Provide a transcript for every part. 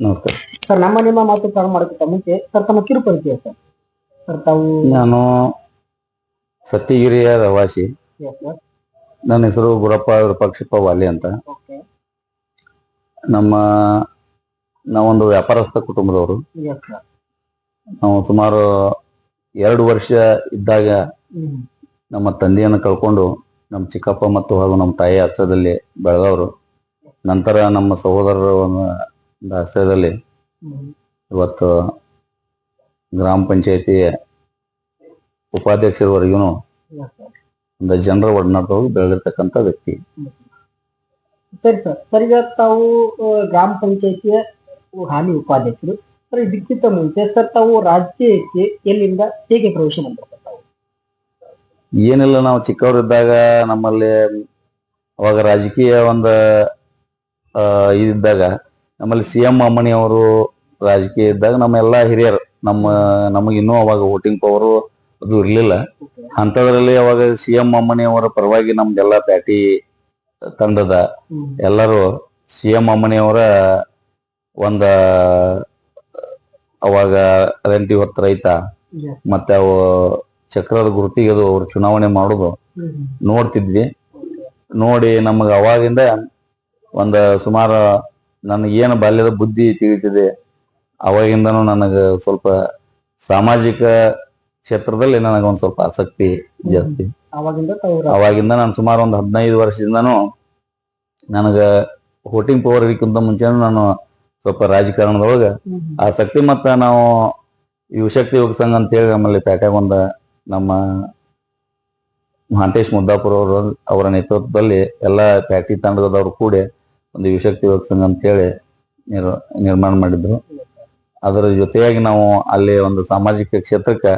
ನಮಸ್ಕಾರ ಸರ್ ನಮ್ಮ ನಿಮ್ಮ ಮಾತು ಪ್ರಾರಂಭ ಮಾಡೋಕ್ಕಿಂತ ಮುಂಚೆ ಸರ್ ತಮ್ಮ ಕಿರು ಪರಿಚಯ ಸರ್ ಸರ್ ತಾವು ನಾನು ಸತ್ಯಗಿರಿಯ ರವಾಸಿ yes, sir. ನನ್ನ ಹೆಸರು ಗುರಪ್ಪ ವಿರೂಪಾಕ್ಷಪ್ಪ ವಾಲಿ ಅಂತ Okay. ನಮ್ಮ ನಾವೊಂದು ವ್ಯಾಪಾರಸ್ಥ ಕುಟುಂಬದವರು Yes, sir. ನಾವು ಸುಮಾರು ಎರಡು ವರ್ಷ ಇದ್ದಾಗ ಹ್ಮ್. ನಮ್ಮ ತಂದೆಯನ್ನು ಕಳ್ಕೊಂಡು ನಮ್ಮ ಚಿಕ್ಕಪ್ಪ ಮತ್ತು ಹಾಗೂ ನಮ್ಮ ತಾಯಿ ಹತ್ರದಲ್ಲಿ ಬೆಳೆದವರು ನಂತರ ನಮ್ಮ ಸಹೋದರರ ಒಂದು ಆಶ್ರಯದಲ್ಲಿ ಇವತ್ತು ಗ್ರಾಮ ಪಂಚಾಯತಿ ಉಪಾಧ್ಯಕ್ಷರವರೆಗೂ ಒಂದು ಜನರ ಒಡನಾಟವಾಗಿ ಬೆಳೆದಿರ್ತಕ್ಕಂಥ ವ್ಯಕ್ತಿ. ಸರಿ ಸರ್. ಸರಿ ಈಗ ತಾವು ಗ್ರಾಮ ಪಂಚಾಯತಿಯ ಹಾಲಿ ಉಪಾಧ್ಯಕ್ಷರು. ಸರ್ ಇದಕ್ಕಿಂತ ಮುಂಚೆ ಸರ್ ತಾವು ರಾಜಕೀಯಕ್ಕೆ ಎಲ್ಲಿಂದ ಹೇಗೆ ಪ್ರವೇಶ ಏನಿಲ್ಲ ನಾವು ಚಿಕ್ಕವರಿದ್ದಾಗ ನಮ್ಮಲ್ಲಿ ಅವಾಗ ರಾಜಕೀಯ ಒಂದು ಇದಿದ್ದಾಗ ಇದ್ದಾಗ ನಮ್ಮಲ್ಲಿ ಸಿ ಎಂ ಅಮ್ಮಣಿ ಅವರು ರಾಜಕೀಯ ಇದ್ದಾಗ ನಮ್ಮ ಎಲ್ಲ ಹಿರಿಯರು, ನಮ್ಮ, ನಮಗೆ ಇನ್ನೂ ಅವಾಗ ವೋಟಿಂಗ್ ಪವರು ಅದು ಇರಲಿಲ್ಲ ಅಂಥದ್ರಲ್ಲಿ ಅವಾಗ ಸಿ ಎಂ ಅಮ್ಮಣಿ ಅವರ ಪರವಾಗಿ ನಮ್ದೆಲ್ಲ ಪ್ಯಾಟಿ ತಂಡದ. ಎಲ್ಲರೂ ಸಿ ಎಂ ಅಮ್ಮಣಿ ಅವರ ಒಂದ, ಅವಾಗ ರೆಂಟಿ ಹೊತ್ತು ರೈತ. ಮತ್ತೆ ಅವು ಚಕ್ರದ ಗುರುತಿಗೆ ಅದು ಅವ್ರು ಚುನಾವಣೆ ಮಾಡೋದು ನೋಡ್ತಿದ್ವಿ ನೋಡಿ ನಮಗೆ ಅವಾಗಿಂದ ಒಂದ ಸುಮಾರು ನನಗೆ ಏನು ಬಾಲ್ಯದ ಬುದ್ಧಿ ತಿಳಿತಿದೆ ಅವಾಗಿಂದನೂ ನನಗೆ ಸ್ವಲ್ಪ ಸಾಮಾಜಿಕ ಕ್ಷೇತ್ರದಲ್ಲಿ ನನಗೆ ಒಂದು ಸ್ವಲ್ಪ ಆಸಕ್ತಿ ಜಾಸ್ತಿ ಅವಾಗಿಂದ ಅವಾಗಿಂದ ನಾನು ಸುಮಾರು ಒಂದು ಹದಿನೈದು ವರ್ಷದಿಂದನೂ ನನಗೆ ವೋಟಿಂಗ್ ಪವರ್ ಇರಕ್ಕಿಂತ ಮುಂಚೆ ನಾನು ಸ್ವಲ್ಪ ರಾಜಕಾರಣದೊಳಗ. ಆಸಕ್ತಿ ಮತ್ತ ನಾವು ಯುವಶಕ್ತಿ ಯುವಕ ಸಂಘ ಅಂತೇಳಿ ನಮ್ಮಲ್ಲಿ ಪ್ಯಾಟ್ಯಾಗ ಒಂದು ನಮ್ಮ ಮಹಾಂತೇಶ್ ಮುದ್ದಾಪುರ ಅವರು ಅವರ ನೇತೃತ್ವದಲ್ಲಿ ಎಲ್ಲ ಪ್ಯಾಟಿ ತಂಡದವರು ಕೂಡಿ ಒಂದು ಯುವಶಕ್ತಿ ಯುವಕ ಸಂಘ ಅಂತೇಳಿ ನಿರ್ ನಿರ್ಮಾಣ ಮಾಡಿದ್ರು ಅದರ ಜೊತೆಯಾಗಿ ನಾವು ಅಲ್ಲಿ ಒಂದು ಸಾಮಾಜಿಕ ಕ್ಷೇತ್ರಕ್ಕೆ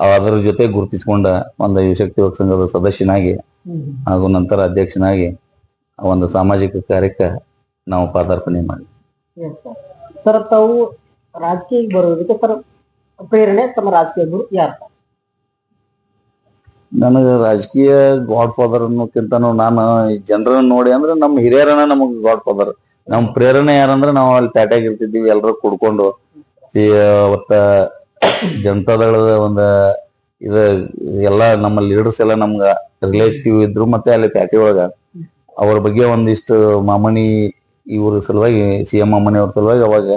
ಅದರ ಜೊತೆ ಗುರುತಿಸಿಕೊಂಡ ಒಂದು ಯುವಶಕ್ತಿ ಯುವಕ ಸಂಘದ ಸದಸ್ಯನಾಗಿ. ಹಾಗೂ ನಂತರ ಅಧ್ಯಕ್ಷನಾಗಿ ಒಂದು ಸಾಮಾಜಿಕ ಕಾರ್ಯಕ್ಕೆ ನಾವು ಪಾದಾರ್ಪಣೆ ಮಾಡಿ ಸರ್ ತಾವು ರಾಜಕೀಯ ಬರೋದಕ್ಕೆ ಸರ್ ಪ್ರೇರಣೆ ತಮ್ಮ ರಾಜಕೀಯ ಗುರು ಯಾರು? ನನಗೆ ರಾಜಕೀಯ ಗಾಡ್ ಫಾದರ್ ಅನ್ನೋಕ್ಕಿಂತನೂ ನಾನು ಈ ಜನರನ್ನ ನೋಡಿ ಅಂದ್ರೆ ನಮ್ಮ ಹಿರಿಯರನ್ನ ನಮಗ್ ಗಾಡ್ ಫಾದರ್ ನಮ್ ಪ್ರೇರಣೆ ಯಾರಂದ್ರೆ ನಾವು ಅಲ್ಲಿ ಪ್ಯಾಟ್ಯಾಗ ಇರ್ತಿದ್ವಿ ಎಲ್ಲರೂ ಕುಡ್ಕೊಂಡು. ಅವತ್ತ ಜನತಾದಳದ ಒಂದ ಇದ, ಎಲ್ಲಾ ನಮ್ಮ ಲೀಡರ್ಸ್ ಎಲ್ಲ ನಮ್ಗ ರಿಲೇಟಿವ್ ಇದ್ರು ಮತ್ತೆ ಅಲ್ಲಿ ಪ್ಯಾಟಿ ಒಳಗ. ಅವ್ರ ಬಗ್ಗೆ ಒಂದಿಷ್ಟು ಮಾಮನಿ ಇವ್ರ ಸಲುವಾಗಿ ಸಿ ಎಂ ಮಾಮನಿ ಅವ್ರ ಸಲುವಾಗಿ ಅವಾಗ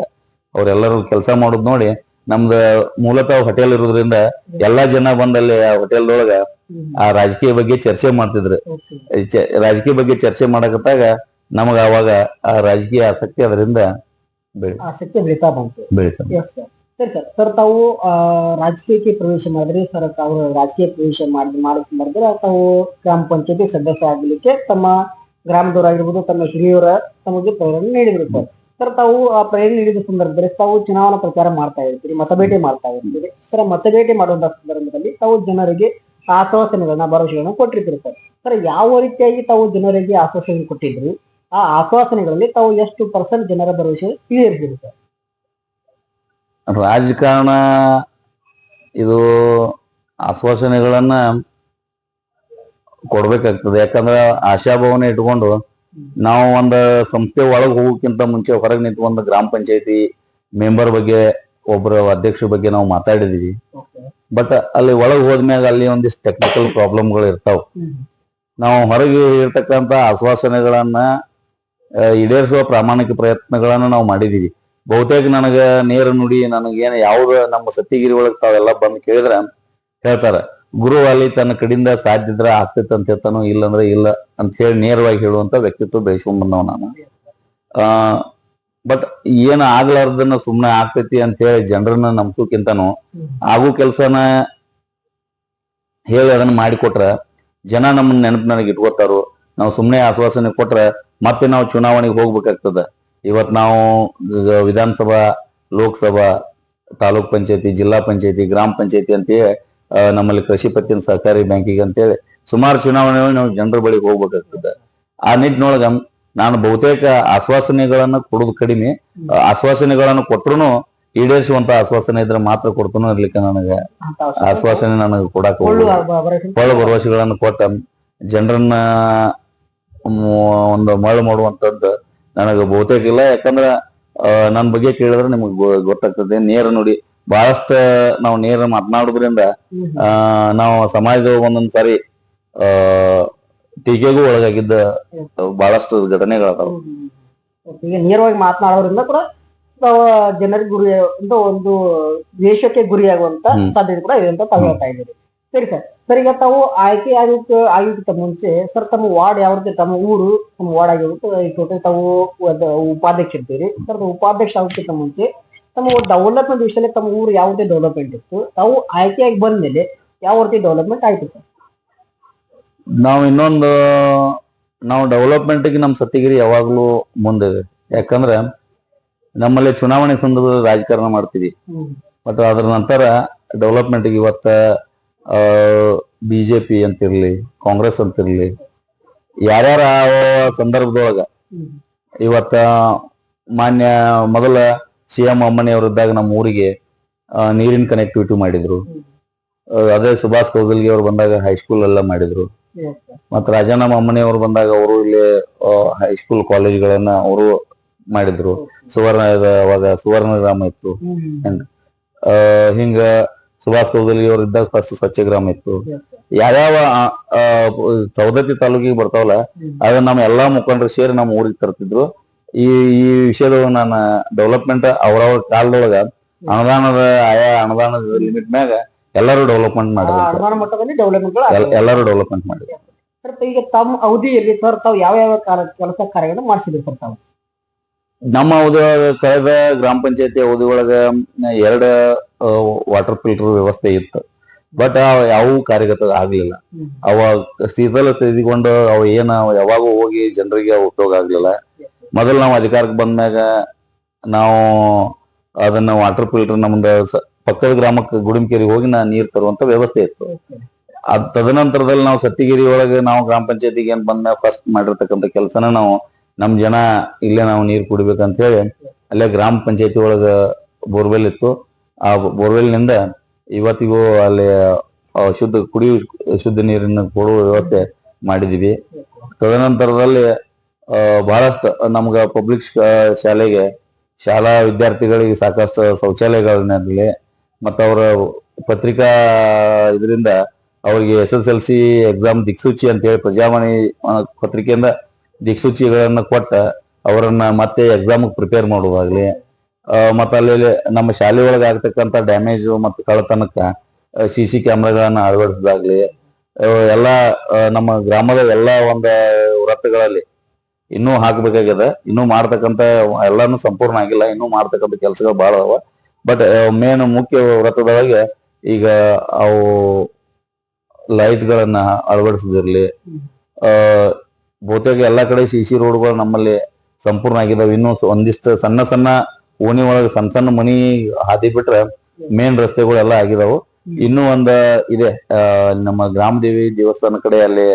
ಅವ್ರೆಲ್ಲರೂ ಕೆಲಸ ಮಾಡೋದ್ ನೋಡಿ ನಮ್ದ ಮೂಲತಃ ಹೋಟೆಲ್ ಇರೋದ್ರಿಂದ ಎಲ್ಲಾ ಜನ ಬಂದಲ್ಲಿ ಆ ಹೋಟೆಲ್ ದೊಳಗ ಆ ರಾಜಕೀಯ ಬಗ್ಗೆ ಚರ್ಚೆ ಮಾಡ್ತಿದ್ರು. ರಾಜಕೀಯ ಬಗ್ಗೆ ಚರ್ಚೆ ಮಾಡಕತ್ತಾಗ ನಮಗ ಅವಾಗ ಆ ರಾಜಕೀಯ ಆಸಕ್ತಿ ಅದರಿಂದ ಆಸಕ್ತಿ ಬೆಳೀತಾ ಬಂತು. ಸರ್ ಸರಿ ಸರ್ ತಾವು ಆ, ರಾಜಕೀಯಕ್ಕೆ ಪ್ರವೇಶ ಮಾಡಿದ್ರಿ ಸರ್ ತಾವು ರಾಜಕೀಯ ಪ್ರವೇಶ ಮಾಡಿ ಮಾಡೋ ಮಾಡಿದ್ರೆ ತಾವು ಗ್ರಾಮ ಪಂಚಾಯತಿ ಸದಸ್ಯ ಆಗಲಿಕ್ಕೆ ತಮ್ಮ ಗ್ರಾಮದವರಾಗಿರ್ಬೋದು ತಮ್ಮ ಹಿರಿಯವರ ತಮಗೆ ಪ್ರೇರಣೆ ನೀಡಿದ್ರು ಸರ್ ಸರ್, ತಾವು, ಆ ಪ್ರೇರಣೆ ನೀಡಿದ ಸಂದರ್ಭದಲ್ಲಿ ತಾವು ಚುನಾವಣಾ ಪ್ರಚಾರ ಮಾಡ್ತಾ ಇರ್ತೀರಿ ಮತಬೇಟೆ ಮಾಡ್ತಾ ಇರ್ತೀರಿ. ಸರ್ ಮತಬೇಟೆ ಮಾಡುವಂತಹ ಸಂದರ್ಭದಲ್ಲಿ ತಾವು ಜನರಿಗೆ ಆಶ್ವಾಸನೆಗಳನ್ನ, ಭರವಸೆಗಳನ್ನ ಕೊಟ್ಟಿರ್ತೀರಿ ಸರ್. ಸರ್, ಯಾವ ರೀತಿಯಾಗಿ ತಾವು ಜನರಿಗೆ ಆಶ್ವಾಸನೆ ಕೊಟ್ಟಿದ್ರು? ಆ ಆಶ್ವಾಸನೆಗಳಲ್ಲಿ ತಾವು ಎಷ್ಟು ಪರ್ಸೆಂಟ್ ಜನರ ಭರವಸೆ ಈಡೇರಿಸಿರಿ ಸರ್? ರಾಜಕಾರಣ, ಇದು ಆಶ್ವಾಸನೆಗಳನ್ನ ಕೊಡ್ಬೇಕಾಗ್ತದೆ. ಯಾಕಂದ್ರ ಆಶಾಭಾವನೆ ಇಟ್ಕೊಂಡು ನಾವು ಒಂದು ಸಂಸ್ಥೆ ಒಳಗೆ ಹೋಗೋಕ್ಕಿಂತ ಮುಂಚೆ ಹೊರಗೆ ನಿಂತ್ಕೊಂಡು ಗ್ರಾಮ ಪಂಚಾಯತಿ ಮೆಂಬರ್ ಬಗ್ಗೆ ಒಬ್ಬರ ಅಧ್ಯಕ್ಷರ ಬಗ್ಗೆ ನಾವು ಮಾತಾಡಿದೀವಿ. ಬಟ್ ಅಲ್ಲಿ ಒಳಗೆ ಹೋದ್ಮ್ಯಾಗ ಅಲ್ಲಿ ಒಂದಿಷ್ಟು ಟೆಕ್ನಿಕಲ್ ಪ್ರಾಬ್ಲಮ್ಗಳು ಇರ್ತಾವ. ನಾವು ಹೊರಗೆ ಇರ್ತಕ್ಕಂಥ ಆಶ್ವಾಸನೆಗಳನ್ನ ಈಡೇರಿಸುವ ಪ್ರಾಮಾಣಿಕ ಪ್ರಯತ್ನಗಳನ್ನ ನಾವು ಮಾಡಿದೀವಿ. ಬಹುತೇಕ ನನಗ ನೇರ ನುಡಿ ನನಗೇನು ಯಾವ್ದು ನಮ್ಮ ಸತ್ಯಗಿರಿ ಒಳಗೆ ತಾವೆಲ್ಲ ಬಂದು ಕೇಳಿದ್ರ ಹೇಳ್ತಾರ. ಗುರು ಅಲ್ಲಿ ತನ್ನ ಕಡೆಯಿಂದ ಸಾಧ್ಯ ಇದ್ರ ಆಗ್ತೈತೆ ಅಂತ ಹೇಳ್ತಾನೋ, ಇಲ್ಲಂದ್ರೆ ಇಲ್ಲ ಅಂತ ಹೇಳಿ ನೇರವಾಗಿ ಹೇಳುವಂತ ವ್ಯಕ್ತಿತ್ವ ಬೆಳೆಸ್ಕೊಂಡ್ ಬಂದವ ನಾನು ಆ ಬಟ್ ಏನ ಆಗ್ಲಾರ್ದನ್ನ ಸುಮ್ನೆ ಆಗ್ತೈತಿ ಅಂತ ಹೇಳಿ ಜನರನ್ನ ನಂಬ್ಸೋಕ್ಕಿಂತನೂ ಆಗು ಕೆಲ್ಸನ ಹೇಳಿ ಅದನ್ನ ಮಾಡಿಕೊಟ್ರ, ಜನ ನಮ್ಮನ್ನ ನೆನಪು ನನಗೆ ಇಟ್ಕೋತಾರು ನಾವು ಸುಮ್ಮನೆ ಆಶ್ವಾಸನೆ ಕೊಟ್ರ ಮತ್ತೆ ನಾವು ಚುನಾವಣೆಗೆ ಹೋಗ್ಬೇಕಾಗ್ತದ. ಇವತ್ ನಾವು ವಿಧಾನಸಭಾ, ಲೋಕಸಭಾ, ತಾಲೂಕ್ ಪಂಚಾಯತಿ, ಜಿಲ್ಲಾ ಪಂಚಾಯತಿ, ಗ್ರಾಮ ಪಂಚಾಯತಿ ಅಂತೇಳಿ ನಮ್ಮಲ್ಲಿ ಕೃಷಿ ಪತ್ತಿನ ಸಹಕಾರಿ ಬ್ಯಾಂಕಿಗೆ ಅಂತೇಳಿ ಸುಮಾರು ಚುನಾವಣೆ ನಾವು ಜನರ ಬಳಿಗೆ ಹೋಗ್ಬೇಕಾಗ್ತದೆ. ಆ ನಿಟ್ಟಿನೊಳಗ ನಾನು ಬಹುತೇಕ ಆಶ್ವಾಸನೆಗಳನ್ನ ಕೊಡೋದು ಕಡಿಮೆ. ಆಶ್ವಾಸನೆಗಳನ್ನು ಕೊಟ್ಟರು ಈಡೇರಿಸುವಂತ ಆಶ್ವಾಸನೆ ಇದ್ರೆ ಮಾತ್ರ ಕೊಡ್ತಾನೋ ಇರ್ಲಿಕ್ಕೆ ನನಗೆ ಆಶ್ವಾಸನೆ ನನಗೆ ಕೊಡಕ್. ಒಳ್ಳೆ ಭರವಸೆಗಳನ್ನು ಕೊಟ್ಟ ಜನರನ್ನ ಒಂದು ಮರಳು ಮಾಡುವಂತದ್ದು ನನಗೆ ಬಹುತೇಕ ಇಲ್ಲ. ಯಾಕಂದ್ರ ನನ್ನ ಬಗ್ಗೆ ಕೇಳಿದ್ರೆ ನಿಮಗೆ ಗೊತ್ತಾಗ್ತದೆ. ನೇರ ನೋಡಿ ಬಹಳಷ್ಟ ನಾವು ನೇರ ಮಾತನಾಡೋದ್ರಿಂದ ಆ ನಾವು ಸಮಾಜದ ಒಂದೊಂದ್ ಸಾರಿ ಆ ಟೀಕೆಗೂ ಒಳಗಾಗಿದ್ದ ಬಹಳಷ್ಟು ಘಟನೆಗಳದಾವ. ಈಗ ನೇರವಾಗಿ ಮಾತನಾಡೋದ್ರಿಂದ ಕೂಡ ತಾವು ಜನರಿಗೆ ಗುರಿ ಒಂದು ದ್ವೇಷಕ್ಕೆ ಗುರಿಯಾಗುವಂತ. ಸಾಧ್ಯತೆ ಕೂಡ ಇದೆ ಅಂತ ತಾವು ಹೇಳ್ತಾ ಇದ್ದೀರಿ. ಸರಿ ಸರ್. ಸರ್ ಈಗ ತಾವು ಆಯ್ಕೆ ಆಗಿತ್ತು ಆಗೋಕ್ಕಿಂತ ಮುಂಚೆ ಸರ್ ತಮ್ಮ ವಾರ್ಡ್ ಯಾವ ರೀತಿ ತಮ್ಮ ಊರು ತಮ್ಮ ವಾರ್ಡ್ ಆಗಿರುತ್ತೆ ಈ ಟೋಟಲ್ ತಾವು ಉಪಾಧ್ಯಕ್ಷ ಇರ್ತೀರಿ ಸರ್ ಉಪಾಧ್ಯಕ್ಷ ಆಗೋಕ್ಕಿಂತ ಮುಂಚೆ ತಮ್ಮ ಡೆವಲಪ್ಮೆಂಟ್ ವಿಷಯದಲ್ಲಿ ತಮ್ಮ ಊರು ಯಾವುದೇ ಡೆವಲಪ್ಮೆಂಟ್ ಇತ್ತು ತಾವು ಆಯ್ಕೆಯಾಗಿ ಬಂದ್ಮೇಲೆ ಯಾವ ರೀತಿ ಡೆವಲಪ್ಮೆಂಟ್ ಆಯ್ತು ಸರ್ ನಾವು ಇನ್ನೊಂದು ನಾವು ಡೆವಲಪ್ಮೆಂಟ್ಗೆ ನಮ್ಮ ಸತ್ತಿಗಿರಿ ಯಾವಾಗ್ಲೂ ಮುಂದೆ ಯಾಕಂದ್ರೆ ನಮ್ಮಲ್ಲಿ ಚುನಾವಣೆ ಸಂದರ್ಭದಲ್ಲಿ ರಾಜಕಾರಣ ಮಾಡ್ತೀವಿ. ಬಟ್ ಅದ್ರ ನಂತರ ಡೆವಲಪ್ಮೆಂಟ್ಗೆ ಇವತ್ತ ಬಿಜೆಪಿ ಅಂತಿರ್ಲಿ ಕಾಂಗ್ರೆಸ್ ಅಂತಿರ್ಲಿ ಯಾರ್ಯಾರ ಸಂದರ್ಭದೊಳಗ. ಇವತ್ತ ಮಾನ್ಯ ಮೊದಲ ಸಿ ಎಂ ಅಮ್ಮನಿ ಅವರಿದ್ದಾಗ ನಮ್ಮ ಊರಿಗೆ ನೀರಿನ ಕನೆಕ್ಟಿವಿಟಿ ಮಾಡಿದ್ರು. ಅದೇ ಸುಭಾಷ್ ಕೌದಲ್ಗಿ ಅವರು ಬಂದಾಗ ಹೈಸ್ಕೂಲ್ ಎಲ್ಲ ಮಾಡಿದ್ರು. ಮತ್ತ ರಾಜಣ್ಣ ಅಮ್ಮನಿ ಅವರು ಬಂದಾಗ ಅವರು ಇಲ್ಲಿ ಹೈಸ್ಕೂಲ್ ಕಾಲೇಜ್ಗಳನ್ನ ಅವರು ಮಾಡಿದ್ರು. ಸುವರ್ಣ ಅವಾಗ ಸುವರ್ಣ ಸುವರ್ಣಗ್ರಾಮ ಇತ್ತು ಹಿಂಗ ಸುಭಾಷ್ ಕೌದಲ್ಗಿ ಅವ್ರು ಇದ್ದಾಗ ಫಸ್ಟ್ ಸ್ವಚ್ಛಗ್ರಾಮ ಇತ್ತು. Yes, sir. ಯಾವ್ಯಾವ ಸವದತ್ತಿ ತಾಲೂಕಿಗೆ ಬರ್ತಾವಲ್ಲ. ಅದನ್ನ ನಮ್ಮ ಎಲ್ಲಾ ಮುಖಂಡರು ಸೇರಿ ನಮ್ಮ ಊರಿಗೆ ತರ್ತಿದ್ರು. ಈ ಈ ವಿಷಯದ ನಾನು ಡೆವಲಪ್ಮೆಂಟ್ ಅವ್ರವ್ರ ಕಾಲದೊಳಗ ಅನುದಾನದ ಆಯಾ ಅನುದಾನದ ಲಿಮಿಟ್ ಮ್ಯಾಗ ಎಲ್ಲರೂ ಡೆವಲಪ್ಮೆಂಟ್ ಮಾಡಿದ್ರು ಅನುಮಾನ ಮಟ್ಟದಲ್ಲಿ ಡೆವಲಪ್ಮೆಂಟ್ ಎಲ್- ಎಲ್ಲರೂ ಡೆವಲಪ್ಮೆಂಟ್ ಮಾಡಿದ್ರು ಸರ್ ಈಗ ತಮ್ಮ ಅವಧಿಯಲ್ಲಿ ಸರ್ ತಾವು ಯಾವ ಯಾವ ಕೆಲಸ ಕಾರ್ಯಗಳನ್ನು ಮಾಡಿಸಿದ್ರು ಸರ್ ತಾವು? ನಮ್ಮ ಅವಧಿ ಕಳೆದ ಗ್ರಾಮ ಪಂಚಾಯತಿ ಅವಧಿ ಒಳಗ ಎರಡ ವಾಟರ್ ಫಿಲ್ಟರ್ ವ್ಯವಸ್ಥೆ ಇತ್ತು. ಬಟ್ ಯಾವ ಕಾರ್ಯಗತ ಆಗ್ಲಿಲ್ಲ. ಅವ ಶೀತಲ ತೆಗೆದುಕೊಂಡು ಅವ ಏನ ಯಾವಾಗೂ ಹೋಗಿ ಜನರಿಗೆ ಉಪಯೋಗ ಆಗ್ಲಿಲ್ಲ. ಮೊದಲು ನಾವು ಅಧಿಕಾರಕ್ಕೆ ಬಂದಾಗ ನಾವು ಅದನ್ನ ವಾಟರ್ ಫಿಲ್ಟರ್ ನಮ್ದು ಪಕ್ಕದ ಗ್ರಾಮಕ್ಕೆ ಗುಡುಮಕೇರಿಗೆ ಹೋಗಿ ನಾ ನೀರು ತರುವಂತ ವ್ಯವಸ್ಥೆ ಇತ್ತು. ಅದ್ ತದನಂತರದಲ್ಲಿ ನಾವು ಸತ್ತಿಗಿರಿ ಒಳಗೆ ನಾವು ಗ್ರಾಮ ಪಂಚಾಯತಿಗೆ ಏನ್ ಬಂದ ಫಸ್ಟ್ ಮಾಡಿರ್ತಕ್ಕಂಥ ಕೆಲಸನ ನಾವು ನಮ್ ಜನ ಇಲ್ಲೇ ನಾವು ನೀರು ಕುಡಿಬೇಕಂತ ಹೇಳಿ ಅಲ್ಲೇ ಗ್ರಾಮ ಪಂಚಾಯತಿ ಒಳಗ ಬೋರ್ವೆಲ್ ಇತ್ತು. ಆ ಬೋರ್ವೆಲ್ನಿಂದ ಇವತ್ತಿಗೂ ಅಲ್ಲಿ ಶುದ್ಧ ಕುಡಿ, ಶುದ್ಧ ನೀರಿನ ಕೊಡುವ ವ್ಯವಸ್ಥೆ ಮಾಡಿದೀವಿ. ತದನಂತರದಲ್ಲಿ ಬಹಳಷ್ಟು ನಮ್ಗೆ ಪಬ್ಲಿಕ್ ಶಾಲೆಗೆ ಶಾಲಾ ವಿದ್ಯಾರ್ಥಿಗಳಿಗೆ ಸಾಕಷ್ಟು ಶೌಚಾಲಯಗಳನ್ನಾಗಲಿ ಮತ್ತ ಅವರ ಪತ್ರಿಕಾ ಇದರಿಂದ ಅವರಿಗೆ S S L C exam ದಿಕ್ಸೂಚಿ ಅಂತ ಹೇಳಿ ಪ್ರಜಾವಾಣಿ ಪತ್ರಿಕೆಯಿಂದ ದಿಕ್ಸೂಚಿಗಳನ್ನು ಕೊಟ್ಟ ಅವರನ್ನ ಮತ್ತೆ ಎಕ್ಸಾಮ್ ಪ್ರಿಪೇರ್ ಮಾಡುವಾಗ್ಲಿ. ಮತ್ತು ಅಲ್ಲಿ ನಮ್ಮ ಶಾಲೆ ಒಳಗೆ ಆಗ್ತಕ್ಕಂಥ ಡ್ಯಾಮೇಜ್ ಮತ್ತು ಕಳ್ಳತನಕ್ಕೆ ಸಿ ಸಿ ಕ್ಯಾಮ್ರಾಗಳನ್ನ ಅಳವಡಿಸೋದಾಗ್ಲಿ ಎಲ್ಲ ನಮ್ಮ ಗ್ರಾಮದ ಎಲ್ಲ ಒಂದು ವೃತ್ತಗಳಲ್ಲಿ ಇನ್ನೂ ಹಾಕ್ಬೇಕಾಗ್ಯದ, ಇನ್ನೂ ಮಾಡ್ತಕ್ಕಂತ ಎಲ್ಲಾನು ಸಂಪೂರ್ಣ ಆಗಿಲ್ಲ, ಇನ್ನೂ ಮಾಡ್ತಕ್ಕಂಥ ಕೆಲಸಗಳು ಬಹಳ ಅವ. ಬಟ್ ಮೇನ್ ಮುಖ್ಯ ವ್ರತದೊಳಗೆ ಈಗ ಅವು ಲೈಟ್ಗಳನ್ನ ಅಳವಡಿಸಿದಿರ್ಲಿ, ಆ, ಬಹುತೇಕ ಎಲ್ಲಾ ಕಡೆ ಸಿ ಸಿ ರೋಡ್ಗಳು ನಮ್ಮಲ್ಲಿ ಸಂಪೂರ್ಣ ಆಗಿದಾವೆ. ಇನ್ನೂ ಒಂದಿಷ್ಟು ಸಣ್ಣ ಸಣ್ಣ ಓಣಿ ಒಳಗೆ ಸಣ್ಣ ಸಣ್ಣ ಮನಿ ಹಾದಿ ಬಿಟ್ರೆ ಮೇನ್ ರಸ್ತೆಗಳೆಲ್ಲ ಆಗಿದಾವು. ಇನ್ನೂ ಒಂದ ಇದೆ ನಮ್ಮ ಗ್ರಾಮ ದೇವಿ ದೇವಸ್ಥಾನ ಕಡೆ ಅಲ್ಲಿ